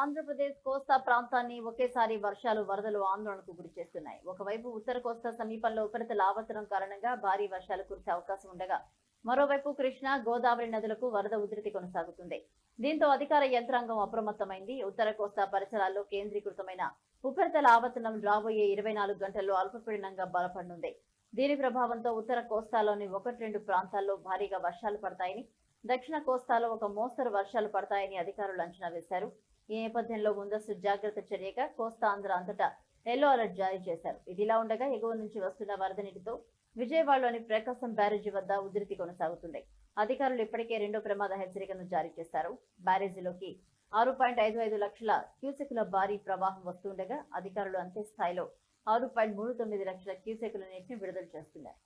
ఆంధ్రప్రదేశ్ కోస్తా ప్రాంతాన్ని ఒకేసారి వర్షాలు వరదలు ఆందోళనకు గురి చేస్తున్నాయి. ఒకవైపు ఉత్తర కోస్తా సమీపంలో ఉపరితల ఆవర్తనం కారణంగా భారీ వర్షాలు కురిసే అవకాశం ఉండగా మరోవైపు కృష్ణా గోదావరి నదులకు వరద ఉధృతి కొనసాగుతుంది. దీంతో అధికార యంత్రాంగం అప్రమత్తమైంది. ఉత్తర కోస్తా పరిసరాల్లో కేంద్రీకృతమైన ఉపరితల ఆవర్తనం రాబోయే ఇరవై నాలుగు గంటల్లో అల్పపీడనంగా బలపడనుంది. దీని ప్రభావంతో ఉత్తర కోస్తాలోని ఒకటి రెండు ప్రాంతాల్లో భారీగా వర్షాలు పడతాయని దక్షిణ కోస్తాలో ఒక మోస్తరు వర్షాలు పడతాయని అధికారులు అంచనా వేశారు. ఈ నేపథ్యంలో ముందస్తు జాగ్రత్త చర్యగా కోస్తాంధ్ర అంతటా ఎల్లో అలర్ట్ జారీ చేశారు. ఇదిలా ఉండగా ఎగువ నుంచి వస్తున్న వరద నీటితో విజయవాడలోని ప్రకాశం బ్యారేజీ వద్ద ఉధృతి కొనసాగుతుంది. అధికారులు ఇప్పటికే రెండో ప్రమాద హెచ్చరికను జారీ చేశారు. బ్యారేజీలోకి ఆరు పాయింట్ ఐదు ఐదు లక్షల క్యూసెకుల భారీ ప్రవాహం వస్తుండగా అధికారులు అంతే స్థాయిలో ఆరు పాయింట్ మూడు తొమ్మిది లక్షల క్యూసెకుల నీటిని విడుదల చేస్తున్నారు.